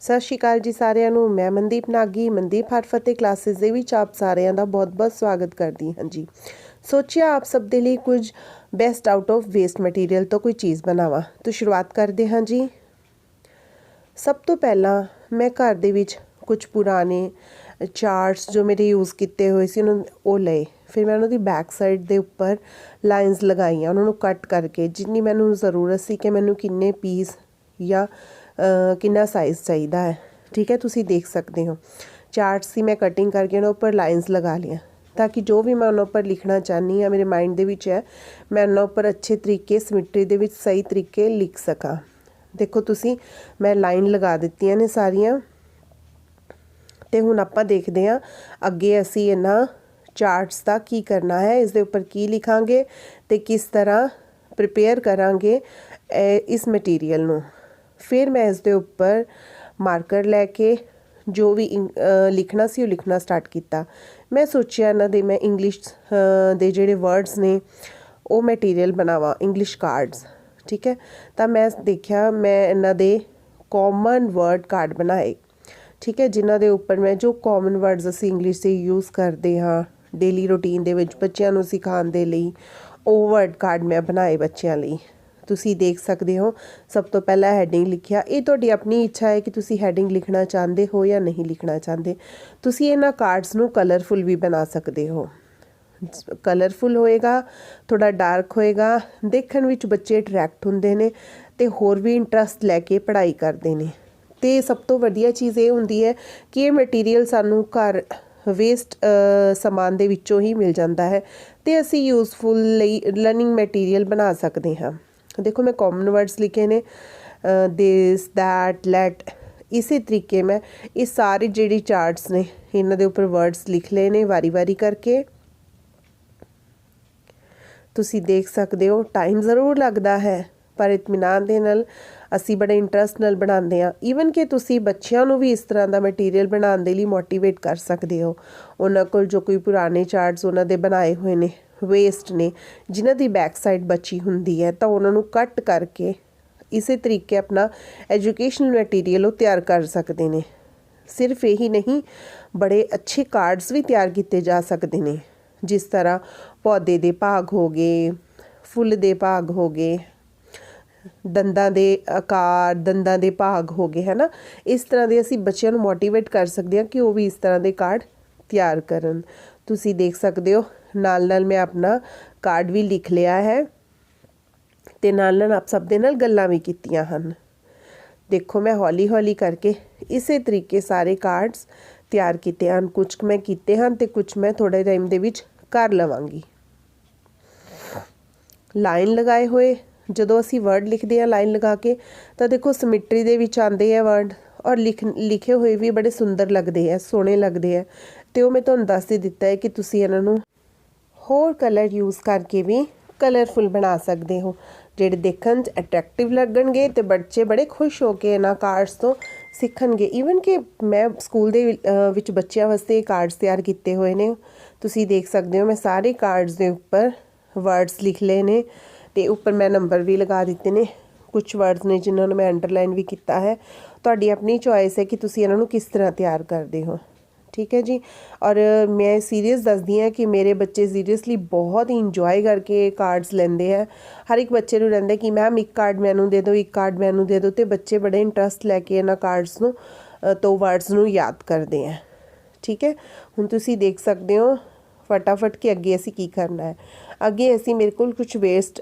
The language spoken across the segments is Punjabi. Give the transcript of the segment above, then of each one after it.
ਸਤਿ ਸ਼੍ਰੀ ਅਕਾਲ ਜੀ ਸਾਰਿਆਂ ਨੂੰ। ਮੈਂ ਮਨਦੀਪ ਨਾਗੀ, ਮਨਦੀਪ ਹਰਫਤੇ ਕਲਾਸਿਸ ਦੇ ਵਿੱਚ ਆਪ ਸਾਰਿਆਂ ਦਾ ਬਹੁਤ-ਬਹੁਤ ਸਵਾਗਤ ਕਰਦੀ ਹਾਂ ਜੀ। ਸੋਚਿਆ ਆਪ ਸਭ ਦੇ ਲਈ ਕੁਝ best out of waste material ਤੋਂ ਕੋਈ ਚੀਜ਼ ਬਣਾਵਾਂ। ਤੋਂ ਸ਼ੁਰੂਆਤ ਕਰਦੇ ਹਾਂ ਜੀ। ਸਭ ਤੋਂ ਪਹਿਲਾਂ ਮੈਂ ਘਰ ਦੇ ਵਿੱਚ ਕੁਝ ਪੁਰਾਣੇ ਚਾਰਟਸ ਜੋ ਮੇਰੇ ਯੂਜ਼ ਕੀਤੇ ਹੋਏ ਸੀ, ਉਹਨਾਂ ਉਹ ਲਏ। ਫਿਰ ਮੈਂ ਉਹਨਾਂ ਦੀ ਬੈਕ ਸਾਈਡ ਦੇ ਉੱਪਰ ਲਾਈਨਸ ਲਗਾਈਆਂ, ਉਹਨਾਂ ਨੂੰ ਕੱਟ ਕਰਕੇ। ਜਿੰਨੀ ਮੈਨੂੰ ਜ਼ਰੂਰਤ ਸੀ ਕਿ ਮੈਨੂੰ ਕਿੰਨੇ ਪੀਸ ਜਾਂ ਕਿੰਨਾ ਸਾਈਜ਼ ਚਾਹੀਦਾ ਹੈ। ਠੀਕ ਹੈ, ਤੁਸੀਂ ਦੇਖ ਸਕਦੇ ਹੋ। ਚਾਰਟਸ ਦੀ ਮੈਂ ਕਟਿੰਗ ਕਰਕੇ ਉਹਨਾਂ ਉੱਪਰ ਲਾਈਨਸ ਲਗਾ ਲਈਆਂ। ਤਾਂ ਕਿ ਜੋ ਵੀ ਮੈਂ ਉਹਨਾਂ ਉੱਪਰ ਲਿਖਣਾ ਚਾਹਨੀ ਹਾਂ, ਮੇਰੇ ਮਾਈਂਡ ਦੇ ਵਿੱਚ ਹੈ, ਮੈਂ ਉਹਨਾਂ ਉੱਪਰ ਅੱਛੇ ਤਰੀਕੇ ਸਿਮਟਰੀ ਦੇ ਵਿੱਚ ਸਹੀ ਤਰੀਕੇ ਲਿਖ ਸਕਾਂ। ਦੇਖੋ ਤੁਸੀਂ, ਮੈਂ ਲਾਈਨ ਲਗਾ ਦਿੱਤੀਆਂ ਨੇ ਸਾਰੀਆਂ। ਤੇ ਹੁਣ ਆਪਾਂ ਦੇਖਦੇ ਹਾਂ, ਅੱਗੇ ਅਸੀਂ ਇਹਨਾਂ ਚਾਰਟਸ ਦਾ ਕੀ ਕਰਨਾ ਹੈ, ਇਸ ਦੇ ਉੱਪਰ ਕੀ ਲਿਖਾਂਗੇ ਤੇ ਕਿਸ ਤਰ੍ਹਾਂ ਪ੍ਰਿਪੇਅਰ ਕਰਾਂਗੇ ਇਸ ਮਟੀਰੀਅਲ ਨੂੰ। ਫਿਰ ਮੈਂ ਇਸ ਦੇ ਉੱਪਰ ਮਾਰਕਰ ਲੈ ਕੇ ਜੋ ਵੀ ਇੰ- ਲਿਖਣਾ ਸੀ ਉਹ ਲਿਖਣਾ ਸਟਾਰਟ ਕੀਤਾ। ਮੈਂ ਸੋਚਿਆ ਇਹਨਾਂ ਦੇ, ਮੈਂ ਇੰਗਲਿਸ਼ ਦੇ ਜਿਹੜੇ ਵਰਡਸ ਨੇ, ਉਹ ਮਟੀਰੀਅਲ ਬਣਾਵਾਂ ਇੰਗਲਿਸ਼ ਕਾਰਡਸ ਠੀਕ ਹੈ? ਤਾਂ ਮੈਂ ਦੇਖਿਆ ਮੈਂ ਇਹਨਾਂ ਦੇ ਕਾਮਨ ਵਰਡ ਕਾਰਡ ਬਣਾਏ, ਠੀਕ ਹੈ? ਜਿਨ੍ਹਾਂ ਦੇ ਉੱਪਰ ਮੈਂ ਜੋ ਕਾਮਨ ਵਰਡਸ ਅਸੀਂ ਇੰਗਲਿਸ਼ ਦੇ ਯੂਜ਼ ਕਰਦੇ ਹਾਂ ਡੇਲੀ ਰੂਟੀਨ ਦੇ ਵਿੱਚ ਬੱਚਿਆਂ ਨੂੰ ਸਿਖਾਉਣ ਦੇ ਲਈ, ਉਹ ਵਰਡ ਕਾਰਡ ਮੈਂ ਬਣਾਏ ਬੱਚਿਆਂ ਲਈ। ਤੁਸੀਂ ਦੇਖ ਸਕਦੇ ਹੋ। ਸਭ ਤੋਂ ਪਹਿਲਾਂ ਹੈਡਿੰਗ ਲਿਖਿਆ। ਇਹ ਤੁਹਾਡੀ ਆਪਣੀ ਇੱਛਾ ਹੈ ਕਿ ਤੁਸੀਂ ਹੈਡਿੰਗ ਲਿਖਣਾ ਚਾਹੁੰਦੇ ਹੋ ਜਾਂ ਨਹੀਂ ਲਿਖਣਾ ਚਾਹੁੰਦੇ। ਤੁਸੀਂ ਇਹਨਾਂ ਕਾਰਡਸ ਨੂੰ ਕਲਰਫੁਲ ਵੀ ਬਣਾ ਸਕਦੇ ਹੋ। ਕਲਰਫੁਲ ਹੋਏਗਾ ਥੋੜਾ ਡਾਰਕ ਹੋਏਗਾ, ਦੇਖਣ ਵਿੱਚ ਬੱਚੇ ਅਟਰੈਕਟ ਹੁੰਦੇ ਨੇ ਤੇ ਹੋਰ ਵੀ ਇੰਟਰਸਟ ਲੈ ਕੇ ਪੜ੍ਹਾਈ ਕਰਦੇ ਨੇ। ਤੇ ਸਭ ਤੋਂ ਵਧੀਆ ਚੀਜ਼ ਇਹ ਹੁੰਦੀ ਹੈ ਕਿ ਇਹ ਮਟੀਰੀਅਲ ਸਾਨੂੰ ਘਰ ਵੇਸਟ ਸਮਾਨ ਦੇ ਵਿੱਚੋਂ ਹੀ ਮਿਲ ਜਾਂਦਾ ਹੈ ਤੇ ਅਸੀਂ ਯੂਜ਼ਫੁਲ ਲਈ ਲਰਨਿੰਗ ਮਟੀਰੀਅਲ ਬਣਾ ਸਕਦੇ ਹਾਂ। ਦੇਖੋ ਮੈਂ ਕਾਮਨ ਵਰਡਸ ਲਿਖੇ ਨੇ ਦਿਸ ਦੈਟ ਲੈਟ ਇਸੇ ਤਰੀਕੇ ਮੈਂ ਇਹ ਸਾਰੇ ਜਿਹੜੇ ਚਾਰਟਸ ਨੇ ਇਹਨਾਂ ਦੇ ਉੱਪਰ ਵਰਡਸ ਲਿਖ ਲਏ ਨੇ ਵਾਰੀ-ਵਾਰੀ ਕਰਕੇ ਤੁਸੀਂ ਦੇਖ ਸਕਦੇ ਹੋ ਟਾਈਮ ਜ਼ਰੂਰ ਲੱਗਦਾ ਹੈ ਪਰ ਇਤਮਾਨਾਨ ਦੇ ਨਾਲ ਅਸੀਂ ਬੜੇ ਇੰਟਰਸਟ ਨਾਲ ਬਣਾਉਂਦੇ ਹਾਂ ਈਵਨ ਕਿ ਤੁਸੀਂ ਬੱਚਿਆਂ ਨੂੰ ਵੀ ਇਸ ਤਰ੍ਹਾਂ ਦਾ ਮਟੀਰੀਅਲ ਬਣਾਉਣ ਦੇ ਲਈ ਮੋਟੀਵੇਟ ਕਰ ਸਕਦੇ ਹੋ ਉਹਨਾਂ ਕੋਲ ਜੋ ਕੋਈ ਪੁਰਾਣੇ ਚਾਰਟਸ ਉਹਨਾਂ ਦੇ ਬਣਾਏ ਹੋਏ ਨੇ ਵੇਸਟ ਨੇ, ਜਿਨ੍ਹਾਂ ਦੀ ਬੈਕ ਸਾਈਡ ਬਚੀ ਹੁੰਦੀ ਹੈ, ਤਾਂ ਉਹਨਾਂ ਨੂੰ ਕੱਟ ਕਰਕੇ ਇਸੇ ਤਰੀਕੇ ਆਪਣਾ ਐਜੂਕੇਸ਼ਨਲ ਮਟੀਰੀਅਲ ਉਹ ਤਿਆਰ ਕਰ ਸਕਦੇ ਨੇ। ਸਿਰਫ ਇਹੀ ਨਹੀਂ, ਬੜੇ ਅੱਛੇ ਕਾਰਡਸ ਵੀ ਤਿਆਰ ਕੀਤੇ ਜਾ ਸਕਦੇ ਨੇ। ਜਿਸ ਤਰ੍ਹਾਂ ਪੌਦੇ ਦੇ ਭਾਗ ਹੋ ਗਏ, ਫੁੱਲ ਦੇ ਭਾਗ ਹੋ ਗਏ, ਦੰਦਾਂ ਦੇ ਆਕਾਰ, ਦੰਦਾਂ ਦੇ ਭਾਗ ਹੋ ਗਏ, ਹੈ ਇਸ ਤਰ੍ਹਾਂ ਦੇ ਅਸੀਂ ਬੱਚਿਆਂ ਨੂੰ ਮੋਟੀਵੇਟ ਕਰ ਸਕਦੇ ਹਾਂ ਕਿ ਉਹ ਵੀ ਇਸ ਤਰ੍ਹਾਂ ਦੇ ਕਾਰਡ ਤਿਆਰ ਕਰਨ। ਤੁਸੀਂ ਦੇਖ ਸਕਦੇ ਹੋ। ਨਾਲ ਨਾਲ ਮੈਂ ਆਪਣਾ ਕਾਰਡ ਵੀ ਲਿਖ ਲਿਆ ਹੈ ਤੇ ਨਾਲ ਨਾਲ ਆਪ ਸਭ ਦੇ ਨਾਲ ਗੱਲਾਂ ਵੀ ਕੀਤੀਆਂ ਹਨ। ਦੇਖੋ ਮੈਂ ਹੌਲੀ ਹੌਲੀ ਕਰਕੇ ਇਸੇ ਤਰੀਕੇ ਸਾਰੇ ਕਾਰਡਸ ਤਿਆਰ ਕੀਤੇ ਹਨ। ਕੁਝ ਮੈਂ ਕੀਤੇ ਹਨ ਤੇ ਕੁਝ ਮੈਂ ਥੋੜੇ ਟਾਈਮ ਦੇ ਵਿੱਚ ਕਰ ਲਵਾਂਗੀ। ਲਾਈਨ ਲਗਾਏ ਹੋਏ। ਜਦੋਂ ਅਸੀਂ ਵਰਡ ਲਿਖਦੇ ਹਾਂ ਲਾਈਨ ਲਗਾ ਕੇ ਤਾਂ ਦੇਖੋ ਸਿਮਟਰੀ ਦੇ ਵਿੱਚ ਆਉਂਦੇ ਆ ਵਰਡ ਔਰ ਲਿਖ, ਲਿਖੇ ਹੋਏ ਵੀ ਬੜੇ ਸੁੰਦਰ ਲੱਗਦੇ ਆ, ਸੋਹਣੇ ਲੱਗਦੇ ਆ। ਤੇ ਉਹ ਮੈਂ ਤੁਹਾਨੂੰ ਦੱਸ ਦੇ ਦਿੱਤਾ ਹੈ ਕਿ ਤੁਸੀਂ ਇਹਨਾਂ ਨੂੰ ਹੋਰ ਕਲਰ ਯੂਜ਼ ਕਰਕੇ ਵੀ ਕਲਰਫੁਲ ਬਣਾ ਸਕਦੇ ਹੋ, ਜਿਹੜੇ ਦੇਖਣ 'ਚ ਅਟਰੈਕਟਿਵ ਲੱਗਣਗੇ ਤੇ ਬੱਚੇ ਬੜੇ ਖੁਸ਼ ਹੋ ਕੇ ਇਹਨਾਂ ਕਾਰਡਸ ਤੋਂ ਸਿੱਖਣਗੇ। ਈਵਨ ਕਿ ਮੈਂ ਸਕੂਲ ਦੇ ਵਿੱਚ ਬੱਚਿਆਂ ਵਾਸਤੇ ਕਾਰਡਸ ਤਿਆਰ ਕੀਤੇ ਹੋਏ ਨੇ। ਤੁਸੀਂ ਦੇਖ ਸਕਦੇ ਹੋ ਮੈਂ ਸਾਰੇ ਕਾਰਡਸ ਦੇ ਉੱਪਰ ਵਰਡਸ ਲਿਖ ਲਏ ਨੇ ਤੇ ਉੱਪਰ ਮੈਂ ਨੰਬਰ ਵੀ ਲਗਾ ਦਿੱਤੇ ਨੇ। ਕੁਝ ਵਰਡਸ ਨੇ ਜਿਨ੍ਹਾਂ ਨੂੰ ਮੈਂ ਅੰਡਰਲਾਈਨ ਵੀ ਕੀਤਾ ਹੈ। ਤੁਹਾਡੀ ਆਪਣੀ ਚੋਇਸ ਹੈ ਕਿ ਤੁਸੀਂ ਇਹਨਾਂ ਨੂੰ ਕਿਸ ਤਰ੍ਹਾਂ ਤਿਆਰ ਕਰਦੇ ਹੋ। ਠੀਕ ਹੈ ਜੀ। ਔਰ ਮੈਂ ਸੀਰੀਅਸ ਦੱਸਦੀ ਹਾਂ ਕਿ ਮੇਰੇ ਬੱਚੇ ਸੀਰੀਅਸਲੀ ਬਹੁਤ ਹੀ ਇੰਜੋਏ ਕਰਕੇ ਕਾਰਡਸ ਲੈਂਦੇ ਆ। ਹਰ ਇੱਕ ਬੱਚੇ ਨੂੰ ਰਹਿੰਦਾ ਕਿ ਮੈਮ ਇੱਕ ਕਾਰਡ ਮੈਨੂੰ ਦੇ ਦਿਓ ਇੱਕ ਕਾਰਡ ਮੈਨੂੰ ਦੇ ਦਿਓ ਤੇ ਬੱਚੇ ਬੜੇ ਇੰਟਰਸਟ ਲੈ ਕੇ ਇਹਨਾਂ ਕਾਰਡਸ ਨੂੰ ਅ, ਤੋਂ ਵਰਡਸ ਨੂੰ ਯਾਦ ਕਰਦੇ ਆ। ਠੀਕ ਹੈ? ਹੁਣ ਤੁਸੀਂ ਦੇਖ ਸਕਦੇ ਹੋ ਫਟਾਫਟ ਕਿ ਅੱਗੇ ਅਸੀਂ ਕੀ ਕਰਨਾ ਹੈ। ਅੱਗੇ ਅਸੀਂ ਮੇਰੇ ਕੋਲ ਕੁਝ ਵੇਸਟ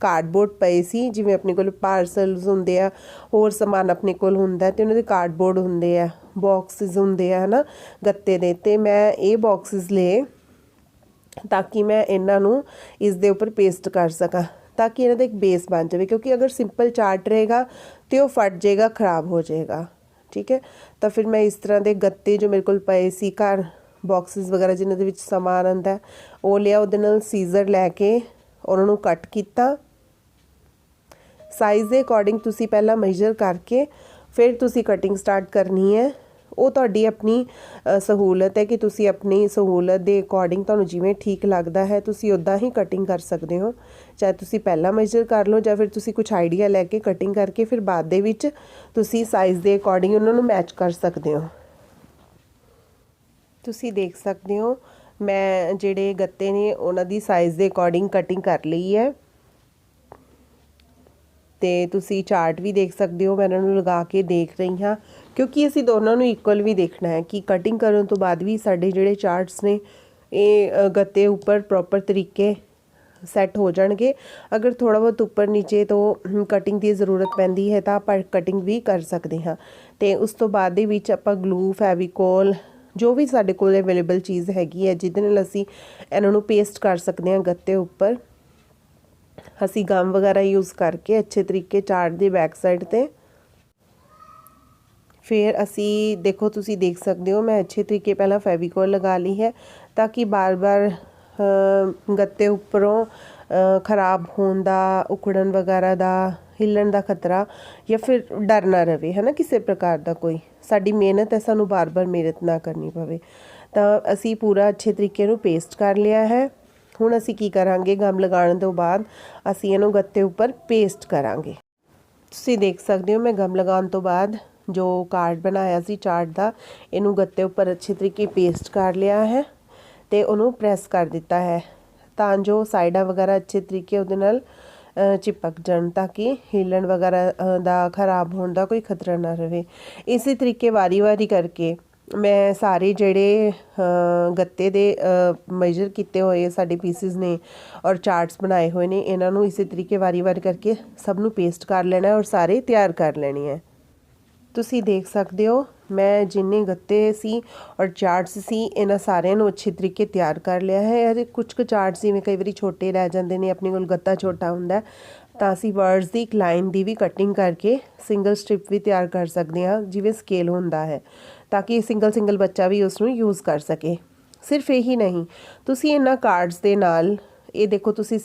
ਕਾਰਡਬੋਰਡ ਪਏ ਸੀ ਜਿਵੇਂ ਆਪਣੇ ਕੋਲ ਪਾਰਸਲਸ ਹੁੰਦੇ ਆ ਹੋਰ ਸਮਾਨ ਆਪਣੇ ਕੋਲ ਹੁੰਦਾ ਤੇ ਉਹਨਾਂ ਦੇ ਕਾਰਡਬੋਰਡ ਹੁੰਦੇ ਆ। ਬਾਕਸਿਸ ਹੁੰਦੇ ਆ, ਹਨਾ, ਗੱਤੇ ਦੇ। ਤੇ ਮੈਂ ਇਹ ਬਾਕਸਿਸ ਲਏ ਤਾਂ ਕਿ ਮੈਂ ਇਹਨਾਂ ਨੂੰ ਇਸ ਦੇ ਉੱਪਰ ਪੇਸਟ ਕਰ ਸਕਾਂ, ਤਾਂ ਕਿ ਇਹਨਾਂ ਦਾ ਇੱਕ ਬੇਸ ਬਣ ਜਾਵੇ। ਕਿਉਂਕਿ ਅਗਰ ਸਿੰਪਲ ਚਾਰਟ ਰਹੇਗਾ ਤੇ ਉਹ ਫਟ ਜਾਏਗਾ, ਖਰਾਬ ਹੋ ਜਾਏਗਾ, ਠੀਕ ਹੈ? ਤਾਂ ਫਿਰ ਮੈਂ ਇਸ ਤਰ੍ਹਾਂ ਦੇ ਗੱਤੇ ਜੋ ਮੇਰੇ ਕੋਲ ਪਏ ਸੀ, ਘਰ ਬਾਕਸਿਸ ਵਗੈਰਾ ਜਿਨ੍ਹਾਂ ਦੇ ਵਿੱਚ ਸਮਾਨ ਆਂਦਾ ਉਹ ਲਿਆ, ਉਹਦੇ ਨਾਲ ਸੀਜ਼ਰ ਲੈ ਕੇ ਉਹਨਾਂ ਨੂੰ ਕੱਟ ਕੀਤਾ। ਸਾਈਜ਼ ਦੇ ਅਕੋਰਡਿੰਗ ਤੁਸੀਂ ਪਹਿਲਾਂ ਮੈਜ਼ਰ ਕਰਕੇ ਫਿਰ ਤੁਸੀਂ ਕਟਿੰਗ ਸਟਾਰਟ ਕਰਨੀ ਹੈ। ਉਹ ਤੁਹਾਡੀ ਆਪਣੀ ਸਹੂਲਤ ਹੈ ਕਿ ਤੁਸੀਂ ਆਪਣੀ ਸਹੂਲਤ ਦੇ ਅਕੋਰਡਿੰਗ ਤੁਹਾਨੂੰ ਜਿਵੇਂ ਠੀਕ ਲੱਗਦਾ ਹੈ, ਤੁਸੀਂ ਉਦਾਂ ਹੀ ਕਟਿੰਗ ਕਰ ਸਕਦੇ ਹੋ। ਚਾਹੇ ਤੁਸੀਂ ਪਹਿਲਾਂ ਮੈਜ਼ਰ ਕਰ ਲਓ ਜਾਂ ਫਿਰ ਤੁਸੀਂ ਕੁਝ ਆਈਡੀਆ ਲੈ ਕੇ ਕਟਿੰਗ ਕਰਕੇ ਫਿਰ ਬਾਅਦ ਦੇ ਵਿੱਚ ਤੁਸੀਂ ਸਾਈਜ਼ ਦੇ ਅਕੋਰਡਿੰਗ ਉਹਨਾਂ ਨੂੰ ਮੈਚ ਕਰ ਸਕਦੇ ਹੋ। ਤੁਸੀਂ ਦੇਖ ਸਕਦੇ ਹੋ, ਮੈਂ ਜਿਹੜੇ ਗੱਤੇ ਨੇ ਉਹਨਾਂ ਦੀ ਸਾਈਜ਼ ਦੇ ਅਕੋਰਡਿੰਗ ਕਟਿੰਗ ਕਰ ਲਈ ਹੈ। ਤੇ ਤੁਸੀਂ ਚਾਰਟ ਵੀ ਦੇਖ ਸਕਦੇ ਹੋ, ਮੈਂ ਇਹਨਾਂ ਨੂੰ ਲਗਾ ਕੇ ਦੇਖ ਰਹੀ ਹਾਂ। ਕਿਉਂਕਿ ਅਸੀਂ ਦੋਨਾਂ ਨੂੰ ਇਕੁਅਲ ਵੀ ਦੇਖਣਾ ਹੈ ਕਿ ਕਟਿੰਗ ਕਰਨ ਤੋਂ ਬਾਅਦ ਵੀ ਸਾਡੇ ਜਿਹੜੇ ਚਾਰਟਸ ਨੇ, ਇਹ ਗੱਤੇ ਉੱਪਰ ਪ੍ਰੋਪਰ ਤਰੀਕੇ ਸੈੱਟ ਹੋ ਜਾਣਗੇ। ਅਗਰ ਥੋੜਾ ਬਹੁਤ ਉੱਪਰ ਨੀਚੇ ਤੋਂ ਕਟਿੰਗ ਦੀ ਜ਼ਰੂਰਤ ਪੈਂਦੀ ਹੈ ਤਾਂ ਆਪਾਂ ਕਟਿੰਗ ਵੀ ਕਰ ਸਕਦੇ ਹਾਂ। ਤੇ ਉਸ ਤੋਂ ਬਾਅਦ ਦੇ ਵਿੱਚ ਆਪਾਂ ਗਲੂ ਫੈਵੀਕੋਲ, ਜੋ ਵੀ ਸਾਡੇ ਕੋਲ ਅਵੇਲੇਬਲ ਚੀਜ਼ ਹੈਗੀ ਹੈ, ਜਿਹਦੇ ਨਾਲ ਅਸੀਂ ਇਹਨਾਂ ਨੂੰ ਪੇਸਟ ਕਰ ਸਕਦੇ ਹਾਂ ਗੱਤੇ ਉੱਪਰ। ਅਸੀਂ ਗਮ ਵਗੈਰਾ ਯੂਜ਼ ਕਰਕੇ ਅੱਛੇ ਤਰੀਕੇ ਚਾਰਟ ਦੀ ਬੈਕ ਸਾਈਡ ਤੇ। ਫਿਰ ਅਸੀਂ, ਦੇਖੋ ਤੁਸੀਂ ਦੇਖ ਸਕਦੇ ਹੋ, ਮੈਂ ਅੱਛੇ ਤਰੀਕੇ ਪਹਿਲਾਂ ਫੈਵੀਕੋਲ ਲਗਾ ਲਈ ਹੈ ਤਾਂ ਕਿ ਬਾਰ-ਬਾਰ ਗੱਤੇ ਉੱਪਰੋਂ ਖਰਾਬ ਹੋਣ ਦਾ ਉਕੜਨ ਵਗੈਰਾ ਦਾ, ਹਿੱਲਣ ਦਾ ਖਤਰਾ ਜਾਂ ਫਿਰ ਡਰ ਨਾ ਰਵੇ ਹੈ ਨਾ ਕਿਸੇ ਪ੍ਰਕਾਰ ਦਾ ਕੋਈ। ਸਾਡੀ ਮਿਹਨਤ ਹੈ, ਸਾਨੂੰ ਬਾਰ-ਬਾਰ ਮਿਹਨਤ ਨਾ ਕਰਨੀ ਪਵੇ। ਤਾਂ ਅਸੀਂ ਪੂਰਾ ਅੱਛੇ ਤਰੀਕੇ ਨੂੰ ਪੇਸਟ ਕਰ ਲਿਆ ਹੈ। ਹੁਣ ਅਸੀਂ ਕੀ ਕਰਾਂਗੇ? ਗਮ ਲਗਾਉਣ ਤੋਂ ਬਾਅਦ ਅਸੀਂ ਇਹਨੂੰ ਗੱਤੇ ਉੱਪਰ ਪੇਸਟ ਕਰਾਂਗੇ। ਤੁਸੀਂ ਦੇਖ ਸਕਦੇ ਹੋ, ਮੈਂ ਗਮ ਲਗਾਉਣ ਤੋਂ ਬਾਅਦ ਜੋ ਕਾਰਡ ਬਣਾਇਆ ਸੀ ਚਾਰਟ ਦਾ, ਇਹਨੂੰ ਗੱਤੇ ਉੱਪਰ ਅੱਛੇ ਤਰੀਕੇ ਪੇਸਟ ਕਰ ਲਿਆ ਹੈ ਤੇ ਉਹਨੂੰ ਪ੍ਰੈਸ ਕਰ ਦਿੱਤਾ ਹੈ ਤਾਂ ਜੋ ਸਾਈਡਾਂ ਵਗੈਰਾ ਅੱਛੇ ਤਰੀਕੇ ਉਹਦੇ ਨਾਲ ਚਿਪਕ ਜਾਣ ਤਾਂ ਕਿ ਹਿੱਲਣ ਵਗੈਰਾ ਦਾ ਖਰਾਬ ਹੋਣ ਦਾ ਕੋਈ ਖਤਰਾ ਨਾ ਰਹੇ। ਇਸੇ ਤਰੀਕੇ ਵਾਰੀ-ਵਾਰੀ ਕਰਕੇ ਮੈਂ ਸਾਰੇ ਜਿਹੜੇ ਗੱਤੇ ਦੇ ਮੇਜਰ ਕੀਤੇ ਹੋਏ ਸਾਡੇ ਪੀਸਿਸ ਨੇ ਔਰ ਚਾਰਟਸ ਬਣਾਏ ਹੋਏ ਨੇ, ਇਹਨਾਂ ਨੂੰ ਇਸੇ ਤਰੀਕੇ ਵਾਰੀ-ਵਾਰੀ ਕਰਕੇ ਸਭ ਨੂੰ ਪੇਸਟ ਕਰ ਲੈਣਾ ਔਰ ਸਾਰੇ ਤਿਆਰ ਕਰ ਲੈਣੇ ਹੈ ਤੁਸੀਂ ਦੇਖ ਸਕਦੇ ਹੋ, ਮੈਂ ਜਿੰਨੇ ਗੱਤੇ ਸੀ ਔਰ ਚਾਰਟਸ ਸੀ, ਇਹਨਾਂ ਸਾਰਿਆਂ ਨੂੰ ਅੱਛੇ ਤਰੀਕੇ ਤਿਆਰ ਕਰ ਲਿਆ ਹੈ। ਇਹਦੇ ਕੁਝ ਕੁ ਚਾਰਟਸ ਜਿਵੇਂ ਕਈ ਵਾਰੀ ਛੋਟੇ ਰਹਿ ਜਾਂਦੇ ਨੇ, ਆਪਣੇ ਕੋਲ ਗੱਤਾ ਛੋਟਾ ਹੁੰਦਾ ਤਾਂ ਅਸੀਂ ਵਰਡਸ ਦੀ ਇੱਕ ਲਾਈਨ ਦੀ ਵੀ ਕਟਿੰਗ ਕਰਕੇ ਸਿੰਗਲ ਸਟ੍ਰਿਪ ਵੀ ਤਿਆਰ ਕਰ ਸਕਦੇ ਹਾਂ, ਜਿਵੇਂ ਸਕੇਲ ਹੁੰਦਾ ਹੈ। ਤਾਂ ਕਿ ਸਿੰਗਲ ਸਿੰਗਲ ਬੱਚਾ ਵੀ ਉਸ ਨੂੰ ਯੂਜ਼ ਕਰ ਸਕੇ। ਸਿਰਫ ਇਹੀ ਨਹੀਂ, ਤੁਸੀਂ ਇਹਨਾਂ ਕਾਰਡਸ ਦੇ ਨਾਲ, ਇਹ ਦੇਖੋ ਤੁਸੀਂ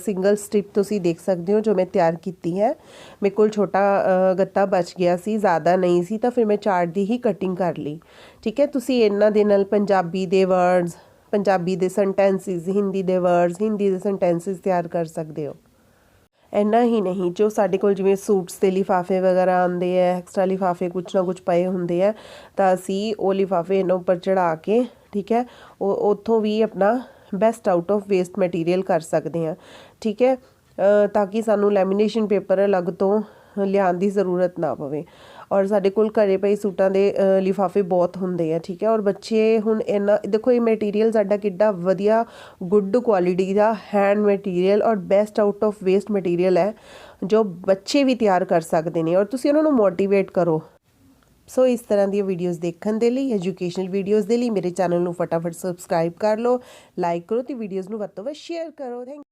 ਸਿੰਗਲ ਸਟ੍ਰਿਪ ਤੁਸੀਂ ਦੇਖ ਸਕਦੇ ਹੋ ਜੋ ਮੈਂ ਤਿਆਰ ਕੀਤੀ ਹੈ। ਮੇਰੇ ਕੋਲ ਛੋਟਾ ਗੱਤਾ ਬਚ ਗਿਆ ਸੀ, ਜ਼ਿਆਦਾ ਨਹੀਂ ਸੀ ਤਾਂ ਫਿਰ ਮੈਂ ਚਾਰਟ ਦੀ ਹੀ ਕਟਿੰਗ ਕਰ ਲਈ। ਠੀਕ ਹੈ, ਤੁਸੀਂ ਇਹਨਾਂ ਦੇ ਨਾਲ ਪੰਜਾਬੀ ਦੇ ਵਰਡਸ ਪੰਜਾਬੀ ਦੇ ਸੈਂਟੈਂਸਿਸ ਹਿੰਦੀ ਦੇ ਵਰਡਸ ਹਿੰਦੀ ਦੇ ਸੈਂਟੈਂਸਿਸ ਤਿਆਰ ਕਰ ਸਕਦੇ ਹੋ। ਇੰਨਾ ਹੀ ਨਹੀਂ, ਜੋ ਸਾਡੇ ਕੋਲ ਜਿਵੇਂ ਸੂਟਸ ਦੇ ਲਿਫਾਫੇ ਵਗੈਰਾ ਆਉਂਦੇ ਆ ਐਕਸਟਰਾ ਲਿਫਾਫੇ ਕੁਛ ਨਾ ਕੁਛ ਪਏ ਹੁੰਦੇ ਆ, ਤਾਂ ਅਸੀਂ ਉਹ ਲਿਫਾਫੇ ਇਹਨਾਂ ਉੱਪਰ ਚੜਾ ਕੇ, ਠੀਕ ਹੈ, ਉਹ ਉੱਥੋਂ ਵੀ ਆਪਣਾ best out of waste material ਕਰ ਸਕਦੇ ਹਾਂ, ਠੀਕ ਹੈ ਤਾਂ ਕਿ ਸਾਨੂੰ ਲੈਮੀਨੇਸ਼ਨ ਪੇਪਰ ਅਲੱਗ ਤੋਂ ਲਿਆਉਣ ਦੀ ਜ਼ਰੂਰਤ ਨਾ ਪਵੇ। ਔਰ ਸਾਡੇ ਕੋਲ ਘਰੇ ਪਈ ਸੂਟਾਂ ਦੇ ਲਿਫਾਫੇ ਬਹੁਤ ਹੁੰਦੇ ਆ, ਠੀਕ ਹੈ? ਔਰ ਬੱਚੇ ਹੁਣ ਇਹਨਾਂ ਦੇਖੋ ਇਹ ਮਟੀਰੀਅਲ ਸਾਡਾ ਕਿੱਡਾ ਵਧੀਆ ਗੁੱਡ ਕੁਆਲਿਟੀ ਦਾ ਹੈਂਡ ਮਟੀਰੀਅਲ ਔਰ best out of waste material ਹੈ, ਜੋ ਬੱਚੇ ਵੀ ਤਿਆਰ ਕਰ ਸਕਦੇ ਨੇ, ਔਰ ਤੁਸੀਂ ਉਹਨਾਂ ਨੂੰ ਮੋਟੀਵੇਟ ਕਰੋ। ਸੋ ਇਸ ਤਰ੍ਹਾਂ ਦੀਆਂ ਵੀਡੀਓਜ਼ ਦੇਖਣ ਦੇ ਲਈ ਐਜੂਕੇਸ਼ਨਲ ਵੀਡੀਓਜ਼ ਦੇ ਲਈ ਮੇਰੇ ਚੈਨਲ ਨੂੰ ਫਟਾਫਟ ਸਬਸਕ੍ਰਾਈਬ ਕਰ ਲਓ ਲਾਈਕ ਕਰੋ ਤੇ ਵੀਡੀਓਜ਼ ਨੂੰ ਵੱਧ ਤੋਂ ਵੱਧ ਸ਼ੇਅਰ ਕਰੋ। ਥੈਂਕ